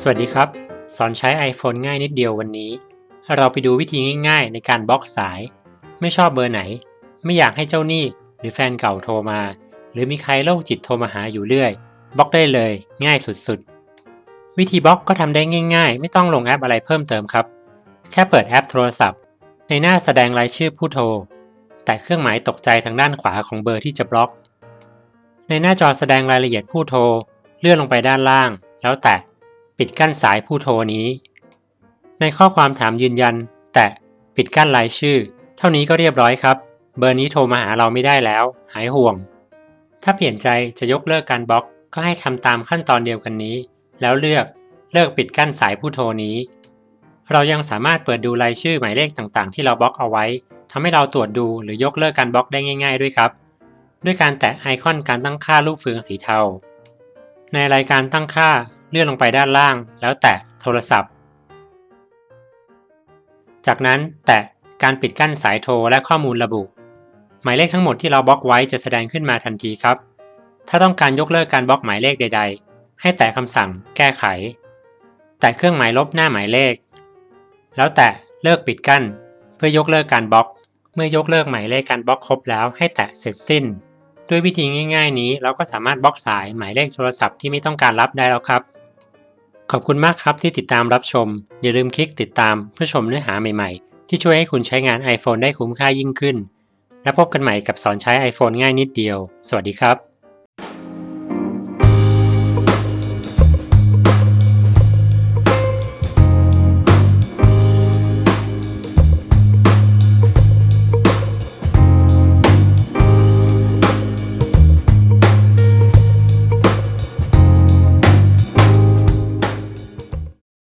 สวัสดีครับ สอนใช้ iPhone ง่ายนิดเดียววันนี้ เราไปดูวิธีง่าย ๆ ในการบล็อกสาย ไม่ชอบเบอร์ไหน ไม่อยากให้เจ้าหนี้ หรือแฟนเก่าโทรมา หรือมีใครโรคจิตโทรมาหาอยู่เรื่อยบล็อกได้เลย ง่ายสุดๆ วิธีบล็อกก็ทำได้ง่าย ๆ ไม่ต้องลงแอปอะไรเพิ่มเติมครับ แค่เปิดแอปโทรศัพท์ ในหน้าแสดงรายชื่อผู้โทร แต่เครื่องหมายตกใจทางด้านขวาของเบอร์ที่จะบล็อก ในหน้าจอแสดงรายละเอียดผู้โทร เลื่อนลงไปด้านล่าง แล้วแตะ ปิดกั้นสายผู้โทรนี้ ในข้อความถามยืนยัน แตะปิดกั้นรายชื่อ เท่านี้ก็เรียบร้อยครับ เบอร์นี้โทรมาหาเราไม่ได้แล้ว หายห่วง ถ้าเปลี่ยนใจจะยกเลิกการบล็อก ก็ให้ทำตามขั้นตอนเดียวกันนี้ แล้วเลือกเลิกปิดกั้นสายผู้โทรนี้ เรายังสามารถเปิดดูรายชื่อหมายเลขต่างๆ ที่เราบล็อกเอาไว้ทำให้เราตรวจดูหรือยกเลิกการบล็อกได้ง่าย ๆ ด้วยครับ ด้วยการแตะไอคอนการตั้งค่ารูปเฟืองสีเทาในรายการตั้งค่า เลื่อนลงไปด้านล่าง แล้วแตะโทรศัพท์ จากนั้นแตะการปิดกั้นสายโทรและข้อมูลระบุ หมายเลขทั้งหมดที่เราบล็อกไว้จะแสดงขึ้นมาทันทีครับ ถ้าต้องการยกเลิกการบล็อกหมายเลขใด ๆ ให้แตะคำสั่งแก้ไข แตะเครื่องหมายลบหน้าหมายเลข แล้วแตะเลิกปิดกั้น เพื่อยกเลิกการบล็อก เมื่อยกเลิกหมายเลขการบล็อกครบแล้วให้แตะเสร็จสิ้น ด้วยวิธีง่าย ๆ นี้เราก็สามารถบล็อกสายหมายเลขโทรศัพท์ที่ไม่ต้องการรับได้แล้วครับ ขอบคุณมากครับที่ติดตามรับชม อย่าลืมคลิกติดตามเพื่อชมเนื้อหาใหม่ๆ ที่ช่วยให้คุณใช้งาน iPhone ได้คุ้มค่ายิ่งขึ้น แล้วพบกันใหม่กับสอนใช้ iPhone ง่ายนิดเดียว สวัสดีครับ